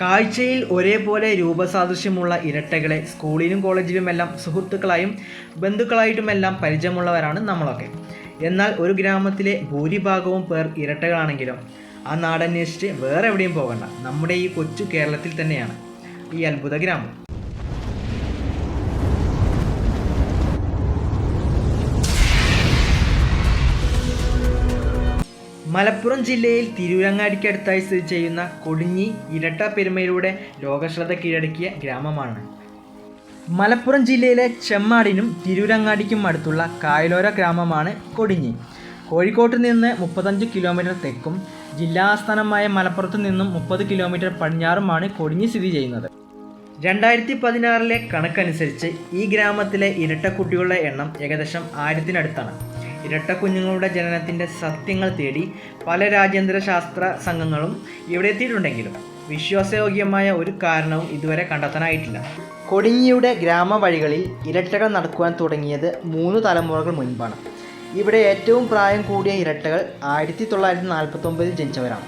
കാഴ്ചയിൽ ഒരേപോലെ രൂപസാദൃശ്യമുള്ള ഇരട്ടകളെ സ്കൂളിലും കോളേജിലുമെല്ലാം സുഹൃത്തുക്കളായും ബന്ധുക്കളായിട്ടുമെല്ലാം പരിചയമുള്ളവരാണ് നമ്മളൊക്കെ. എന്നാൽ ഒരു ഗ്രാമത്തിലെ ഭൂരിഭാഗവും പേർ ഇരട്ടകളാണെങ്കിലും ആ നാടന്വേഷിച്ച് വേറെ എവിടെയും പോകണ്ട. നമ്മുടെ ഈ കൊച്ചു കേരളത്തിൽ തന്നെയാണ് ഈ അത്ഭുത ഗ്രാമം. മലപ്പുറം ജില്ലയിൽ തിരൂരങ്ങാടിക്കടുത്തായി സ്ഥിതി ചെയ്യുന്ന കൊടിഞ്ഞി ഇരട്ട പെരുമയിലൂടെ ലോകശ്രദ്ധ കീഴടക്കിയ ഗ്രാമമാണ്. മലപ്പുറം ജില്ലയിലെ ചെമ്മാടിനും തിരൂരങ്ങാടിക്കും അടുത്തുള്ള കായലോര ഗ്രാമമാണ് കൊടിഞ്ഞി കോഴിക്കോട്ട് നിന്ന് മുപ്പത്തഞ്ച് കിലോമീറ്റർ തെക്കും ജില്ലാ ആസ്ഥാനമായ മലപ്പുറത്ത് നിന്നും മുപ്പത് കിലോമീറ്റർ പടിഞ്ഞാറുമാണ് കൊടിഞ്ഞി സ്ഥിതി ചെയ്യുന്നത്. രണ്ടായിരത്തി പതിനാറിലെ കണക്കനുസരിച്ച് ഈ ഗ്രാമത്തിലെ ഇരട്ടക്കുട്ടികളുടെ എണ്ണം ഏകദേശം ആയിരത്തിനടുത്താണ്. ഇരട്ട കുഞ്ഞുങ്ങളുടെ ജനനത്തിന്റെ സത്യങ്ങൾ തേടി പല രാജ്യാന്തര ശാസ്ത്ര സംഘങ്ങളും ഇവിടെ എത്തിയിട്ടുണ്ടെങ്കിലും വിശ്വാസയോഗ്യമായ ഒരു കാരണവും ഇതുവരെ കണ്ടെത്താനായിട്ടില്ല. കൊടിഞ്ഞിയുടെ ഗ്രാമവഴികളിൽ ഇരട്ടകൾ നടക്കുവാൻ തുടങ്ങിയത് മൂന്ന് തലമുറകൾ മുൻപാണ്. ഇവിടെ ഏറ്റവും പ്രായം കൂടിയ ഇരട്ടകൾ ആയിരത്തി തൊള്ളായിരത്തി നാൽപ്പത്തൊമ്പതിൽ ജനിച്ചവരാണ്.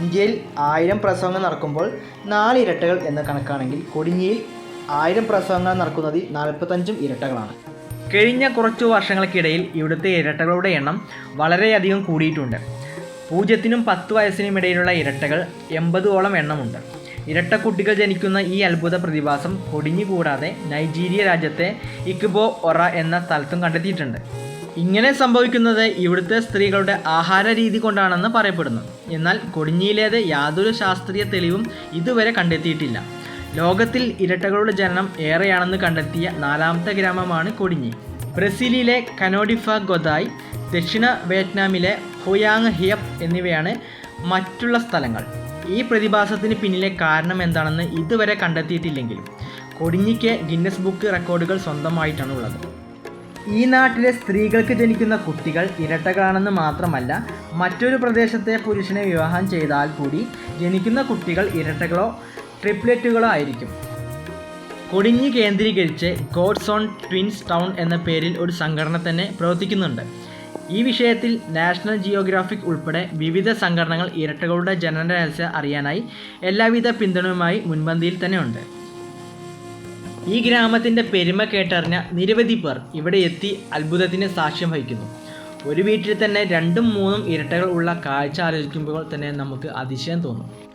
ഇന്ത്യയിൽ ആയിരം പ്രസവങ്ങൾ നടക്കുമ്പോൾ നാല് ഇരട്ടകൾ എന്ന കണക്കാണെങ്കിൽ കൊടിഞ്ഞിയിൽ ആയിരം പ്രസവങ്ങൾ നടക്കുന്നതിൽ നാൽപ്പത്തഞ്ചും ഇരട്ടകളാണ്. കഴിഞ്ഞ കുറച്ച് വർഷങ്ങൾക്കിടയിൽ ഇവിടുത്തെ ഇരട്ടകളുടെ എണ്ണം വളരെയധികം കൂടിയിട്ടുണ്ട്. പൂജ്യത്തിനും പത്ത് വയസ്സിനും ഇടയിലുള്ള ഇരട്ടകൾ എൺപതോളം എണ്ണമുണ്ട്. ഇരട്ടക്കുട്ടികൾ ജനിക്കുന്ന ഈ അത്ഭുത പ്രതിഭാസം കൊടിഞ്ഞുകൂടാതെ നൈജീരിയ രാജ്യത്തെ ഇക്ബോ ഒറ എന്ന സ്ഥലത്തും കണ്ടെത്തിയിട്ടുണ്ട്. ഇങ്ങനെ സംഭവിക്കുന്നത് ഇവിടുത്തെ സ്ത്രീകളുടെ ആഹാര രീതി കൊണ്ടാണെന്ന് പറയപ്പെടുന്നു. എന്നാൽ കൊടിഞ്ഞിയിലേത് യാതൊരു ശാസ്ത്രീയ തെളിവും ഇതുവരെ കണ്ടെത്തിയിട്ടില്ല. ലോകത്തിൽ ഇരട്ടകളുടെ ജനനം ഏറെയാണെന്ന് കണ്ടെത്തിയ നാലാമത്തെ ഗ്രാമമാണ് കൊടിഞ്ഞി. ബ്രസീലിലെ കനോഡിഫ ഗൊദായ് ദക്ഷിണ വിയറ്റ്നാമിലെ ഹുയാങ് ഹിയപ്പ് എന്നിവയാണ് മറ്റുള്ള സ്ഥലങ്ങൾ. ഈ പ്രതിഭാസത്തിന് പിന്നിലെ കാരണം എന്താണെന്ന് ഇതുവരെ കണ്ടെത്തിയിട്ടില്ലെങ്കിലും കൊടിഞ്ഞിക്ക് ഗിന്നസ് ബുക്ക് റെക്കോർഡുകൾ സ്വന്തമായിട്ടാണ് ഉള്ളത് ഈ നാട്ടിലെ സ്ത്രീകൾക്ക് ജനിക്കുന്ന കുട്ടികൾ ഇരട്ടകളാണെന്ന് മാത്രമല്ല മറ്റൊരു പ്രദേശത്തെ പുരുഷനെ വിവാഹം ചെയ്താൽ കൂടി ജനിക്കുന്ന കുട്ടികൾ ഇരട്ടകളോ ട്രിപ്ലെറ്റുകളോ ആയിരിക്കും കൊടിഞ്ഞി കേന്ദ്രീകരിച്ച് ഗോഡ്സ് ഓൺ ട്വിൻസ് ടൗൺ എന്ന പേരിൽ ഒരു സംഘടന തന്നെ പ്രവർത്തിക്കുന്നുണ്ട്. ഈ വിഷയത്തിൽ നാഷണൽ ജിയോഗ്രാഫിക് ഉൾപ്പെടെ വിവിധ സംഘടനകൾ ഇരട്ടകളുടെ ജനന രഹസ്യം അറിയാനായി എല്ലാവിധ പിന്തുണയുമായി മുൻപന്തിയിൽ തന്നെ ഉണ്ട് ഈ ഗ്രാമത്തിന്റെ പെരുമ കേട്ടറിഞ്ഞ നിരവധി പേർ ഇവിടെ എത്തി അത്ഭുതത്തിന് സാക്ഷ്യം വഹിക്കുന്നു. ഒരു വീട്ടിൽ തന്നെ രണ്ടും മൂന്നും ഇരട്ടകൾ ഉള്ള കാഴ്ച ആലോചിക്കുമ്പോൾ തന്നെ നമുക്ക് അതിശയം തോന്നും.